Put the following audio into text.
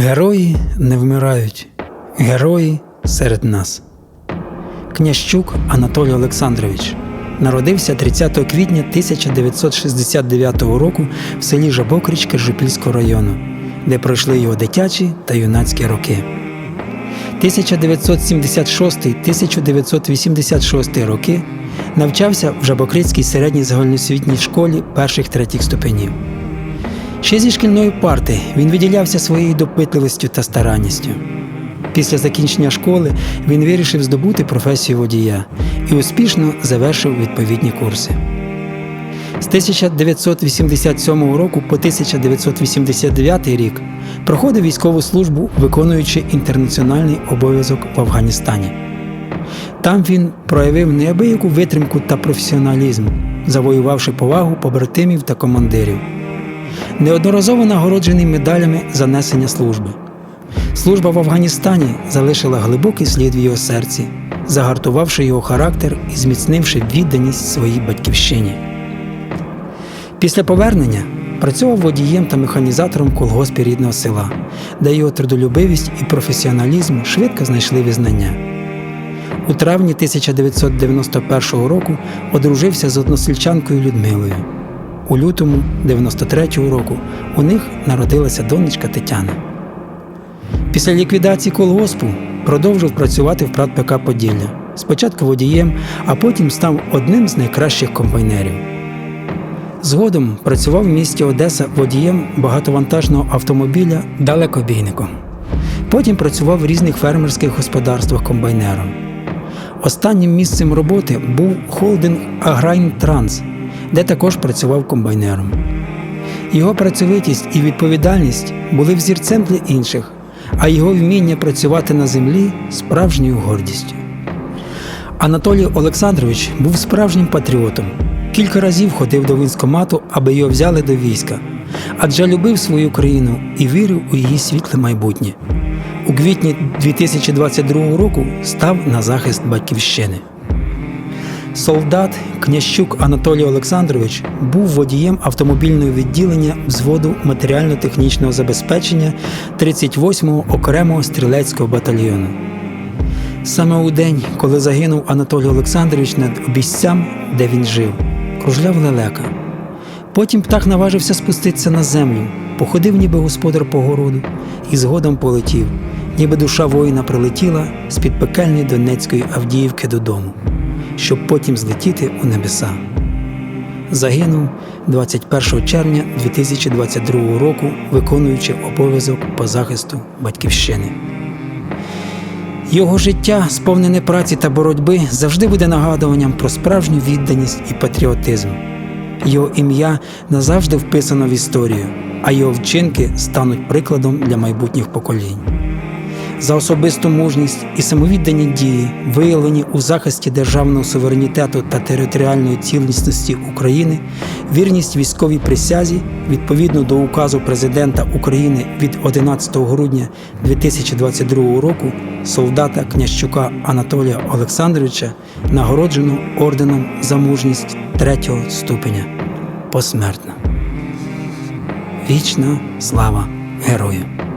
Герої не вмирають, герої серед нас. Княщук Анатолій Олександрович народився 30 квітня 1969 року в селі Жабокричка Жупільського району, де пройшли його дитячі та юнацькі роки. 1976-1986 роки навчався в Жабокрицькій середній загальноосвітній школі перших третіх ступенів. Ще зі шкільної парти він виділявся своєю допитливістю та старанністю. Після закінчення школи він вирішив здобути професію водія і успішно завершив відповідні курси. З 1987 року по 1989 рік проходив військову службу, виконуючи інтернаціональний обов'язок в Афганістані. Там він проявив неабияку витримку та професіоналізм, завоювавши повагу побратимів та командирів. Неодноразово нагороджений медалями за несення служби. Служба в Афганістані залишила глибокий слід в його серці, загартувавши його характер і зміцнивши відданість своїй батьківщині. Після повернення працював водієм та механізатором колгоспі рідного села, де його трудолюбивість і професіоналізм швидко знайшли визнання. У травні 1991 року одружився з односельчанкою Людмилою. У лютому 93-го року у них народилася донечка Тетяна. Після ліквідації колгоспу продовжив працювати в ПрАТ ПК Поділля. Спочатку водієм, а потім став одним з найкращих комбайнерів. Згодом працював в місті Одеса водієм багатовантажного автомобіля далекобійником. Потім працював в різних фермерських господарствах комбайнером. Останнім місцем роботи був холдинг Аграйн Транс, де також працював комбайнером. Його працьовитість і відповідальність були взірцем для інших, а його вміння працювати на землі справжньою гордістю. Анатолій Олександрович був справжнім патріотом. Кілька разів ходив до військкомату, аби його взяли до війська, адже любив свою країну і вірив у її світле майбутнє. У квітні 2022 року став на захист батьківщини. Солдат Княщук Анатолій Олександрович був водієм автомобільного відділення взводу матеріально-технічного забезпечення 38-го окремого стрілецького батальйону. Саме у день, коли загинув Анатолій Олександрович над обіцям, де він жив, кружляв лелека. Потім птах наважився спуститися на землю, походив, ніби господар по городу, і згодом полетів, ніби душа воїна прилетіла з під пекельної Донецької Авдіївки додому, щоб потім злетіти у небеса. Загинув 21 червня 2022 року, виконуючи обов'язок по захисту батьківщини. Його життя, сповнене праці та боротьби, завжди буде нагадуванням про справжню відданість і патріотизм. Його ім'я назавжди вписано в історію, а його вчинки стануть прикладом для майбутніх поколінь. За особисту мужність і самовіддані дії, виявлені у захисті державного суверенітету та територіальної цілісності України, вірність військовій присязі відповідно до указу президента України від 11 грудня 2022 року солдата Княщука Анатолія Олександровича нагороджено орденом за мужність третього ступеня посмертно. Вічна слава герою!